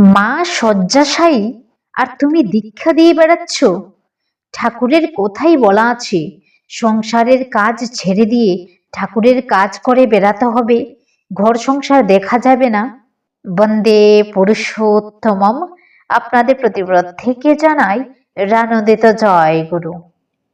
মা শয্যাশায়ী, আর তুমি দীক্ষা দিয়ে বেড়াচ্ছ? ঠাকুরের কোথায় বলা আছে, সংসারের কাজ ছেড়ে দিয়ে ঠাকুরের কাজ করে বেড়াতে হবে। ঘর সংসার দেখা যাবে না। বন্দে পুরুষোত্তমম। আপনাদের প্রতিব্রত থেকে জানাই রানন্দিত জয় গুরু।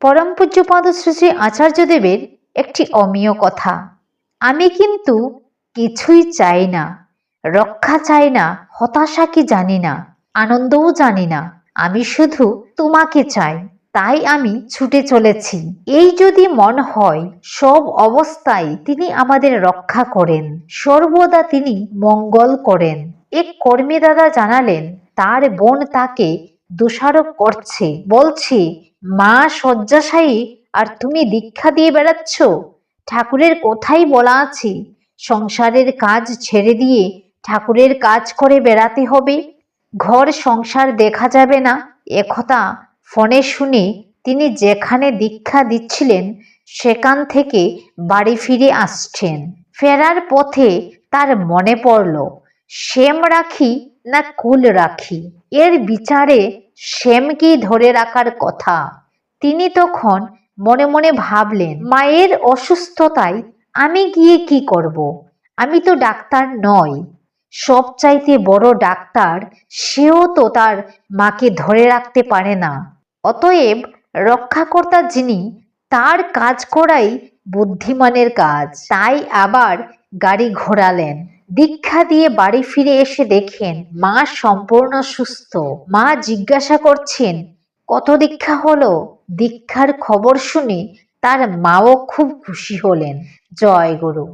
পরম পূজ্যপাদ শ্রী শ্রী আচার্যদেবের একটি অমীয় কথা। আমি কিন্তু কিছুই চাই না। রক্ষা চাই না, হতাশা কি জানি না, আনন্দও জানি না, আমি শুধু তোমাকে চাই, তাই আমি ছুটে চলেছি। এই যদি মন হয়, সব অবস্থায় তিনি আমাদের রক্ষা করেন, সর্বদা তিনি মঙ্গল করেন। এক কর্মী দাদা জানালেন, তার বোন তাকে দোষারোপ করছে। বলছে, মা শয্যাশায়ী, আর তুমি দীক্ষা দিয়ে বেড়াচ্ছ? ঠাকুরের কোথায় বলা আছে, সংসারের কাজ ছেড়ে দিয়ে ঠাকুরের কাজ করে বেড়াতে হবে। ঘর সংসার দেখা যাবে না। একথা ফোনে শুনে তিনি যেখানে দীক্ষা দিচ্ছিলেন, সেখান থেকে বাড়ি ফিরে আসছেন। ফেরার পথে তার মনে পড়ল, শ্যাম রাখি না কুল রাখি? এর বিচারে শ্যামকেই ধরে রাখার কথা? তিনি তখন মনে মনে ভাবলেন, মায়ের অসুস্থতায় আমি গিয়ে কি করব? আমি তো ডাক্তার নই। সবচাইতে বড় ডাক্তার সেও তো তার মাকে ধরে রাখতে পারে না। অতএব রক্ষাকর্তা যিনি, তার কাজ করাই বুদ্ধিমানের কাজ। তাই আবার গাড়ি ঘোরালেন। দীক্ষা দিয়ে বাড়ি ফিরে এসে দেখেন, মা সম্পূর্ণ সুস্থ। মা জিজ্ঞাসা করছেন, কত দীক্ষা হলো? দীক্ষার খবর শুনে তার মাও খুব খুশি হলেন। জয় গুরু।